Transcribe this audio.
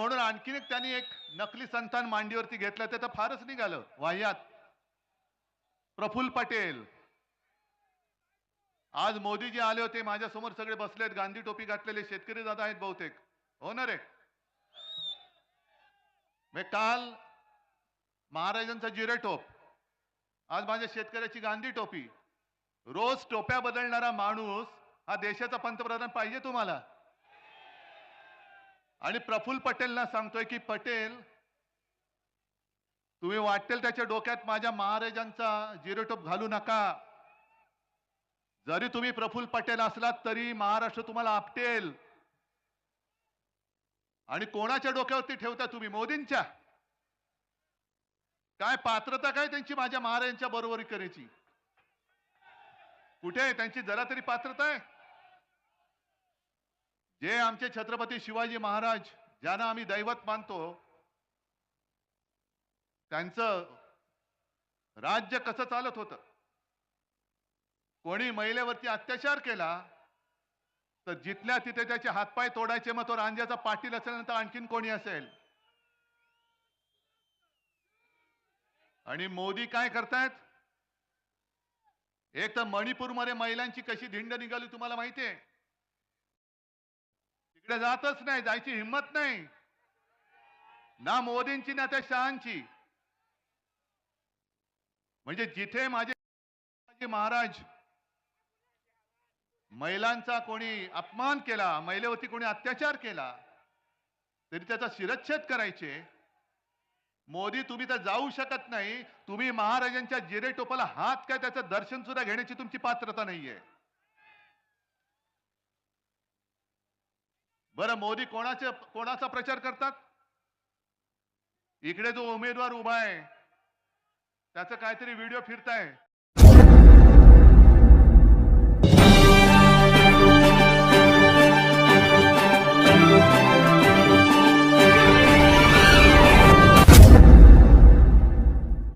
म्हणून आणखीन एक त्यांनी एक नकली संतान मांडीवरती घेतलं ते तर फारच निघालं. वाह्यात. प्रफुल्ल पटेल. आज मोदीजी आले होते माझ्यासमोर सगळे बसलेत गांधी टोपी घातलेले शेतकरी दादा आहेत बहुतेक. हो ना रे? मी काल महाराजांचा जिरे टोप आज माझ्या शेतकऱ्याची गांधी टोपी. रोज टोप्या बदलणारा माणूस हा देशाचा पंतप्रधान पाहिजे तुम्हाला. आणि प्रफुल्ल पटेलना सांगतोय की पटेल तुम्ही वाटेल त्याच्या डोक्यात माझ्या महाराजांचा जिरोटोप घालू नका. जरी तुम्ही प्रफुल्ल पटेल असलात तरी महाराष्ट्र तुम्हाला आपटेल. आणि कोणाच्या डोक्यावरती ठेवता तुम्ही? मोदींच्या. काय पात्रता काय त्यांची माझ्या महाराजांच्या बरोबरी करायची? कुठे आहे? त्यांची जरा तरी पात्रता आहे? जे आमचे छत्रपती शिवाजी महाराज ज्यांना आम्ही दैवत मानतो त्यांचं राज्य कसं चालत होतं? कोणी महिलेवरती अत्याचार केला तर जिथल्या तिथे त्याचे हातपाय तोडायचे मग तो रांजाचा पाटील असेल नंतर आणखीन कोणी असेल? आणि मोदी काय करतायत? एक तर मणिपूरमध्ये महिलांची कशी धिंड निघाली तुम्हाला माहितीये? तिकडे जातच नाही जायची हिंमत नाही. ना मोदींची ना त्या शहांची. म्हणजे जिथे माझे महाराज महिलांचा कोणी अपमान केला महिलेवरती कोणी अत्याचार केला तरी त्याचा शिरच्छेद करायचे. मोदी तुम्ही तर जाऊ शकत नाही. तुम्ही महाराजांच्या जिरे टोपाला हात काय त्याचं दर्शन सुद्धा घेण्याची तुमची पात्रता नाहीये. बरं मोदी कोणाचे कोणाचा प्रचार करतात? इकडे जो उमेदवार उभा आहे त्याचं काहीतरी व्हिडिओ फिरताय.